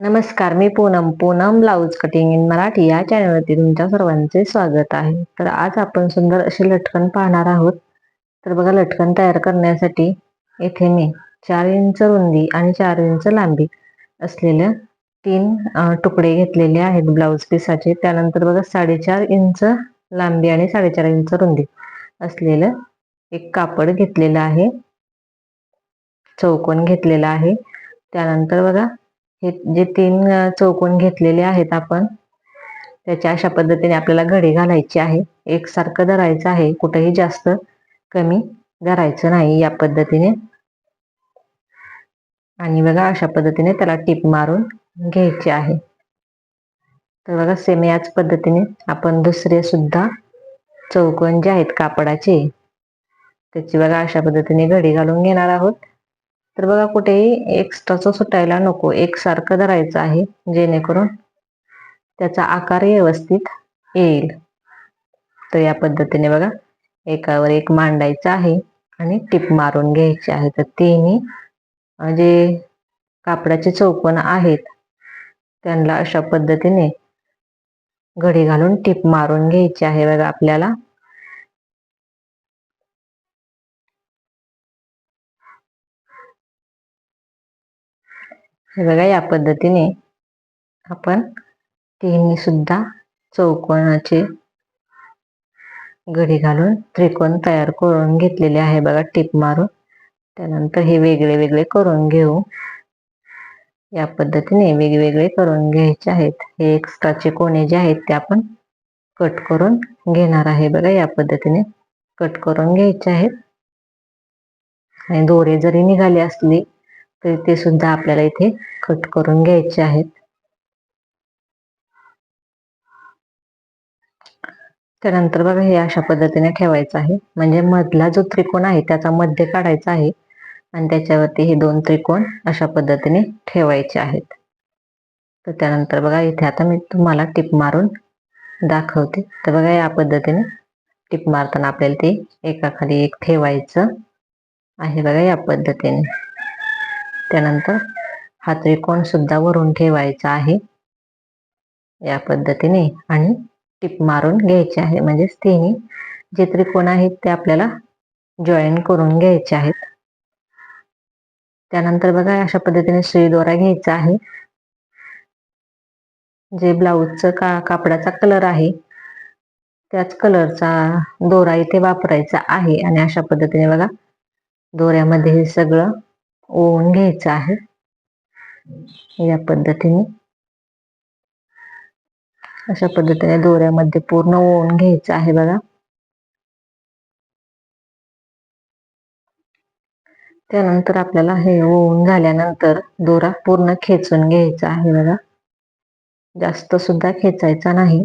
नमस्कार मी Poonam. Poonam blouse cutting in Marathi या चॅनलवरती तुमच्या सर्वांचे स्वागत आहे. तर आज आपण सुंदर असे लटकन पाहणार आहोत. तर बघा लटकन तयार करण्यासाठी येथे मी चार इंच रुंदी आणि चार इंच लांबी असलेले तीन तुकडे घेतलेले आहेत ब्लाऊज पिसाचे. त्यानंतर बघा साडेचार इंच लांबी आणि साडेचार इंच रुंदी असलेलं एक कापड घेतलेलं आहे. चौकोन घेतलेला आहे. त्यानंतर बघा हे जे तीन चौकोन घेतलेले आहेत आपण त्याच्या अशा पद्धतीने आपल्याला घडी घालायची आहे. एकसारखं धरायचं आहे. कुठेही जास्त कमी धरायचं नाही या पद्धतीने. आणि बघा अशा पद्धतीने त्याला टीप मारून घ्यायची आहे. तर बघा सेम याच पद्धतीने आपण दुसरे सुद्धा चौकोन जे आहेत कापडाचे त्याची बघा अशा पद्धतीने घडी घालून घेणार आहोत. तर बघा कुठेही एक्स्ट्राचं सुटायला नको. एकसारखं धरायचं आहे जेणेकरून त्याचा आकार व्यवस्थित येईल. तर या पद्धतीने बघा एकावर एक मांडायचं आहे आणि टिप मारून घ्यायची आहे. तर तिन्ही जे कापडाचे चौकोन आहेत त्यांना अशा पद्धतीने घडी घालून टिप मारून घ्यायची आहे बघा आपल्याला. हे बघा या पद्धतीने आपण तिन्ही सुद्धा चौकोनाचे घडी घालून त्रिकोण तयार करून घेतलेले आहे. बघा टीप मारून. त्यानंतर हे वेगळे वेगळे करून घेऊ. या पद्धतीने वेगवेगळे करून घ्यायचे आहेत. हे एक्स्ट्राचे कोणे जे आहेत ते आपण कट करून घेणार आहे. बघा या पद्धतीने कट करून घ्यायचे आहेत. आणि दोरे जरी निघाले असली तर ते सुद्धा आपल्याला इथे कट करून घ्यायचे आहेत. त्यानंतर बघा हे अशा पद्धतीने ठेवायचं आहे. म्हणजे मधला जो त्रिकोण आहे त्याचा मध्य काढायचा आहे. आणि त्याच्यावरती हे दोन त्रिकोण अशा पद्धतीने ठेवायचे आहेत. तर त्यानंतर बघा इथे आता मी तुम्हाला टिप मारून दाखवते. तर बघा या पद्धतीने टिप मारताना आपल्याला ते एकाखाली एक ठेवायचं आहे बघा या पद्धतीने. त्यानंतर हा त्रिकोण सुद्धा वरून ठेवायचा आहे. या पद्धतीने आणि टिप मारून घ्यायचे आहे. म्हणजेच तिन्ही जे त्रिकोण आहेत ते आपल्याला जॉईन करून घ्यायचे आहेत. त्यानंतर बघा अशा पद्धतीने सुई दोरा घ्यायचा आहे. जे ब्लाऊजचं का कापडाचा कलर आहे त्याच कलरचा दोरा इथे वापरायचा आहे. आणि अशा पद्धतीने बघा दोऱ्यामध्ये हे सगळं ओवून घ्यायचं आहे. या पद्धतीने. अशा पद्धतीने दोऱ्यामध्ये पूर्ण ओवून घ्यायचं आहे बघा. त्यानंतर आपल्याला हे ओवून झाल्यानंतर दोरा पूर्ण खेचून घ्यायचा आहे बघा. जास्त सुद्धा खेचायचा नाही.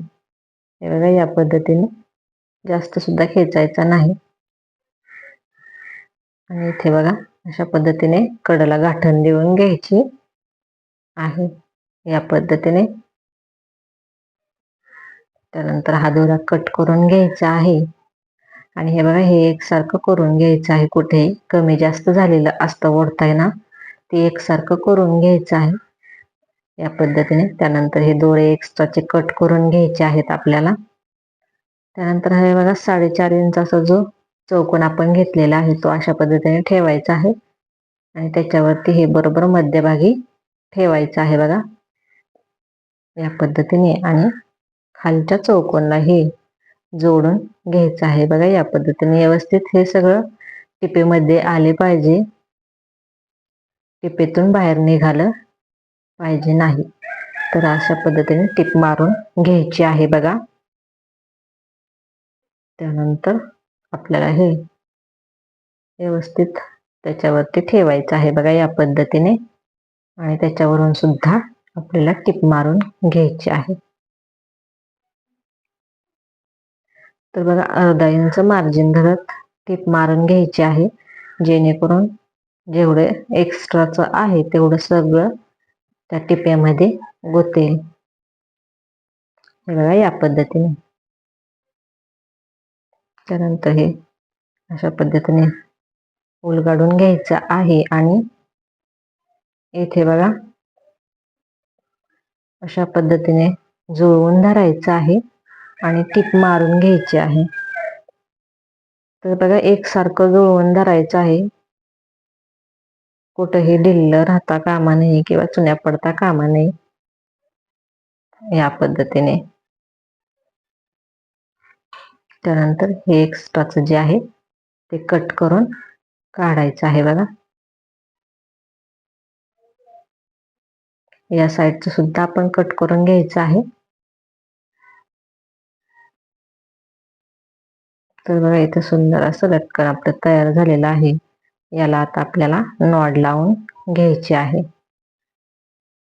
हे बघा या पद्धतीने. जास्त सुद्धा खेचायचा नाही. आणि इथे बघा अशा पद्धतीने कडला गाठण देऊन घ्यायची आहे. या पद्धतीने त्यानंतर हा दोरा कट करून घ्यायचा आहे. आणि हे बघा हे एकसारखं करून घ्यायचं आहे. कुठे कमी जास्त झालेलं असतं ओढताय ना ते एकसारखं करून घ्यायचं आहे. या पद्धतीने त्यानंतर हे दोरे एक्स्ट्राचे कट करून घ्यायचे आहेत आपल्याला. त्यानंतर हे बघा साडेचार इंचाचा जो चौकोन आपण घेतलेला आहे तो अशा पद्धतीने ठेवायचा आहे. आणि त्याच्यावरती हे बरोबर मध्यभागी ठेवायचं आहे बघा. या पद्धतीने आणि खालच्या चौकोनला हे जोडून घ्यायचं आहे बघा. या पद्धतीने व्यवस्थित हे सगळं टिपेमध्ये आले पाहिजे. टिपेतून बाहेर निघालं पाहिजे नाही. तर अशा पद्धतीने टिप मारून घ्यायची आहे बघा. त्यानंतर आपल्याला हे व्यवस्थित त्याच्यावरती ठेवायचं आहे बघा या पद्धतीने. आणि त्याच्यावरून सुद्धा आपल्याला टिप मारून घ्यायची आहे. तर बघा अर्धा इंच मार्जिन धरत टिप मारून घ्यायची आहे. जेणेकरून जेवढे एक्स्ट्राचं आहे तेवढं सगळं त्या टिप्यामध्ये गोतेल. हे बघा या पद्धतीने. त्यानंतर हे अशा पद्धतीने उलगाडून घ्यायचं आहे आणि येथे बघा अशा पद्धतीने जुळवून धरायचं आहे आणि टीप मारून घ्यायची आहे. तर बघा एकसारखं जुळवून धरायचं आहे. कुठंही ढिल्ल राहता कामा नये किंवा चुन्या पडता कामा नये. या पद्धतीने. त्यानंतर हे एक्स्ट्राचं जे आहे ते कट करून काढायचं आहे बघा. या साईडचं सुद्धा आपण कट करून घ्यायचं आहे. तर बघा इथे सुंदर असं लटकन आपलं तयार झालेलं आहे. याला आता आपल्याला नॉड लावून घ्यायची आहे.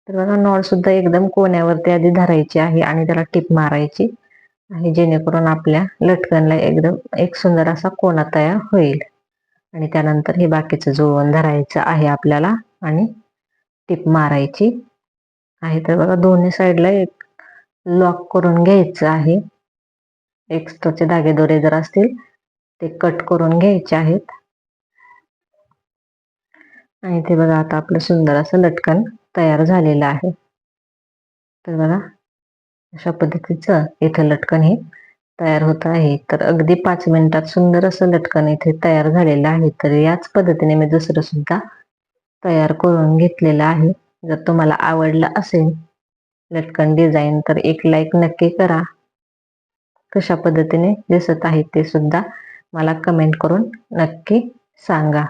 तर बघा नॉड सुद्धा एकदम कोण्यावरती आधी धरायची आहे आणि त्याला टिप मारायची. आणि जेणेकरून आपल्या लटकनला एकदम एक सुंदर असा कोणा तयार होईल. आणि त्यानंतर हे बाकीचं जुळवून धरायचं आहे आपल्याला आणि टिप मारायची आहे. तर बघा दोन्ही साईडला एक लॉक करून घ्यायचं आहे. एक्स्ट्राचे धागे दोरे जर असतील ते कट करून घ्यायचे आहेत. आणि ते बघा आता आपलं सुंदर असं लटकन तयार झालेलं आहे. तर बघा अशा पद्धतीचं इथं लटकन हे तयार होत आहे. तर अगदी पाच मिनिटात सुंदर असं लटकन इथे तयार झालेलं आहे. तर याच पद्धतीने मी दुसरं सुद्धा तयार करून घेतलेलं आहे. जर तुम्हाला आवडलं असेल लटकन डिझाईन तर एक लाईक नक्की करा. कशा पद्धतीने दिसत आहे ते सुद्धा मला कमेंट करून नक्की सांगा.